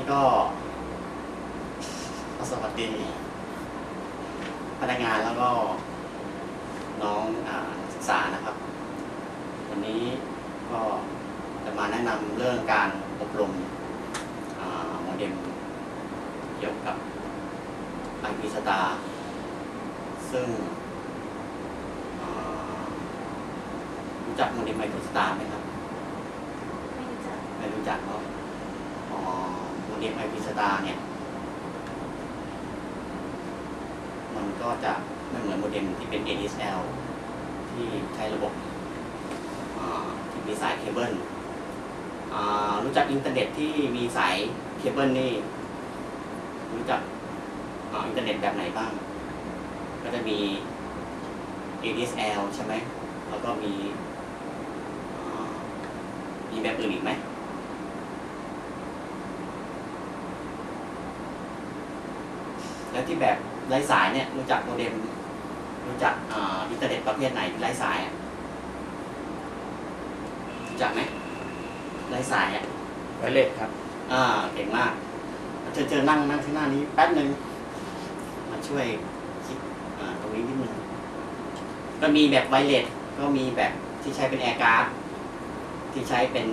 นี่ก็สวัสดีพนักงานแล้วก็น้องอาศึกษานะครับ วันนี้ก็จะมาแนะนำเรื่องการอบรมอ่าโมเด็มเกี่ยวกับ IP Star ซึ่งอ่ารู้จักโมเด็ม IP Star ไหมครับ ไม่รู้จักไม่รู้จักเนาะอ๋อ เด็ม IP Star เนี่ย มันก็จะไม่เหมือนโมเด็มที่เป็น ADSL ที่ใช้ระบบที่มีสายเคเบิลรู้จักอินเทอร์เน็ตที่มีสายเคเบิลนี่ รู้จักอินเทอร์เน็ตแบบไหนบ้าง ก็จะมี ADSL ใช่ไหม แล้วก็มีมีแบบอื่นอีกไหม แล้วที่แบบไร้สายเนี่ยรู้จักโมเด็มรู้จักอ่าอินเทอร์เน็ตประเภทไหนที่ไร้สายอะรู้จักไหมไร้สายอะไวเลสครับ อ่าเก่งมากเชิญเชิญนั่งนั่งที่หน้านี้แป๊บหนึ่งมาช่วยคิดอ่าตรงนี้นิดนึงก็มีแบบไวเลสก็มีแบบที่ใช้เป็นแอร์การ์ดที่ใช้เป็น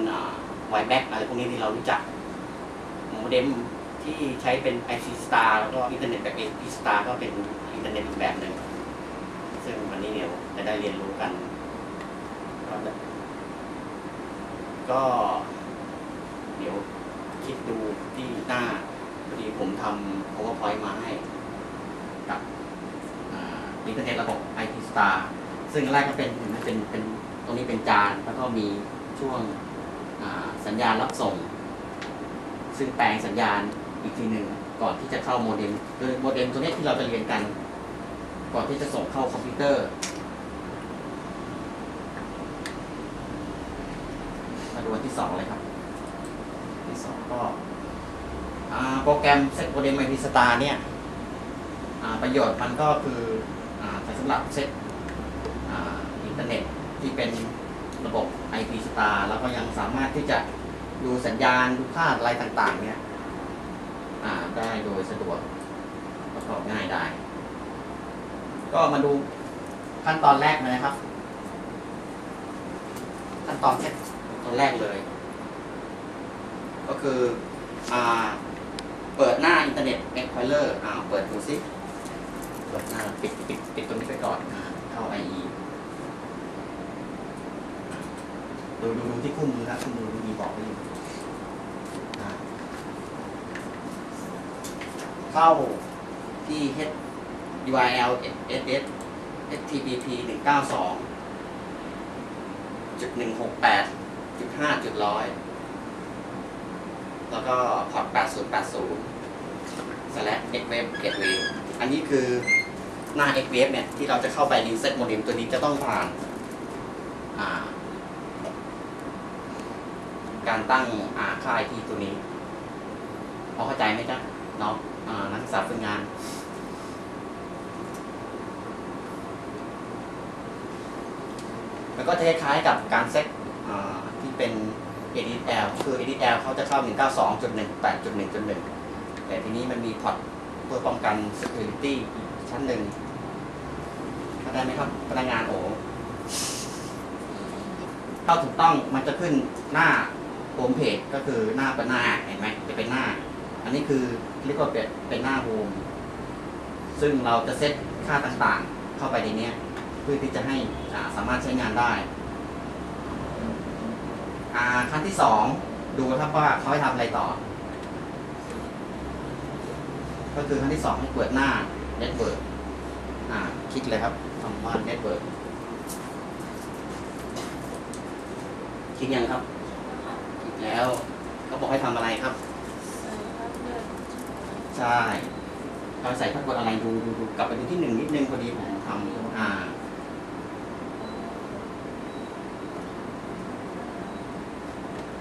ไวแบ็กอะไรพวกนี้ที่เรารู้จักโมเด็ม ที่ใช้เป็น IP Star แล้วก็อินเทอร์เน็ตแบบ IP Star ก็เป็นอินเทอร์เน็ตอีกแบบหนึ่ง ซึ่งวันนี้เดี๋ยจะได้เรียนรู้กันก็จะก็เดี๋ยวคิดดูที่หน้าพอดีผมทำ powerpoint มาให้กับอินเทอร์เน็ตระบบ IP Star ซึ่งแรกก็เป็นมันเป็นเป็นตรงนี้เป็นจาน แล้วก็มีช่วงสัญญาณรับส่ง ซึ่งแปลงสัญญาณ อีกทีหนึ่งก่อนที่จะเข้าโมเด็มโดยโมเด็มตัวนี้ที่เราจะเรียนกัน ก่อนที่จะส่งเข้าคอมพิวเตอร์มาดูอันที่สองเลยครับ ที่สองก็โปรแกรมเซตโมเด็มไอพีสตาร์เนี่ยประโยชน์มันก็คือใช้สำหรับเซตอินเทอร์เน็ตที่เป็นระบบ IP Star แล้วก็ยังสามารถที่จะดูสัญญาณ ดูค่าอะไรต่าง ๆ เนี่ย ได้โดยสะดวกประกอบง่ายได้ ก็มาดูขั้นตอนแรกเลยนะครับ ขั้นตอนแค่ตอนแรกเลย ก็คืออเปิดหน้าอินเทอร์เน็ต Explorer อ่าเปิดดูซิเปิดหน้าปิดปิดปิดตรงนี้ไปก่อนเข้า IE ดูดูดูที่คู่มือครับคู่มือมีบอกไว้อยู่อ่า เข้าที่ H URL SS HTTP 192จุดหนึ่งหกแปดจุดห้าจุดร้อยแล้วก็พอร์ต8080 slash xwave gateway อันนี้คือหน้า xwave เนี่ย ที่เราจะเข้าไป reset modem ตัวนี้จะต้องผ่านาการตั้งอ่าค่า IP ตัวนี้ พอเข้าใจไหมจ๊ะ น้องอ่านักศึกษาฝึกงานมันก็จะคล้ายๆกับการเซ็ตที่เป็น ADL คือ ADL เขาจะเข้า 192.18.1.1 แต่ทีนี้มันมีพอร์ตเพื่อป้องกัน security ชั้นหนึ่งเข้าใจไหมครับพนักงานโอเข้าถูกต้องมันจะขึ้นหน้าโฮมเพจก็คือหน้าเป็นหน้าเห็นไหมจะเป็นหน้า อันนี้คือเรียกว่าเป็นเป็นหน้าโฮมซึ่งเราจะเซตค่าต่างๆ เข้าไปในนี้เพื่อที่จะให้สามารถใช้งานได้าขั้นที่สองดูครับว่าเขาให้ทำอะไรต่อ ก็คือขั้นที่สองให้เปิดหน้า Network อ่าคลิกเลยครับคำว่า Network คลิกยังครับ คลิกแล้วเขาบอกให้ทำอะไรครับ ใช่เราใส่พาสเวิร์ดอะไรดูดูดูกลับไปดูที่หนึ่งนิดนึงพอดีผมทำอ่า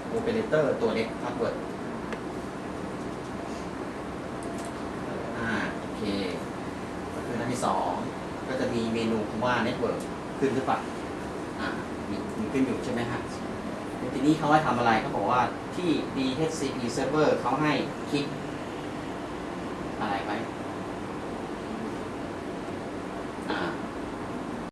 โอเปอเรเตอร์ตัวเล็กพาสเวิร์ดอ่าโอเค ก็คือหน้าที่สองก็จะมีเมนูคำว่า Network ขึ้นหรือเปล่าอ่ามีมีขึ้นอยู่ใช่ไหมฮะทีนี้เขาให้ทำอะไรเขาบอกว่าที่ DHCP server เขาให้คลิก อะไรไหม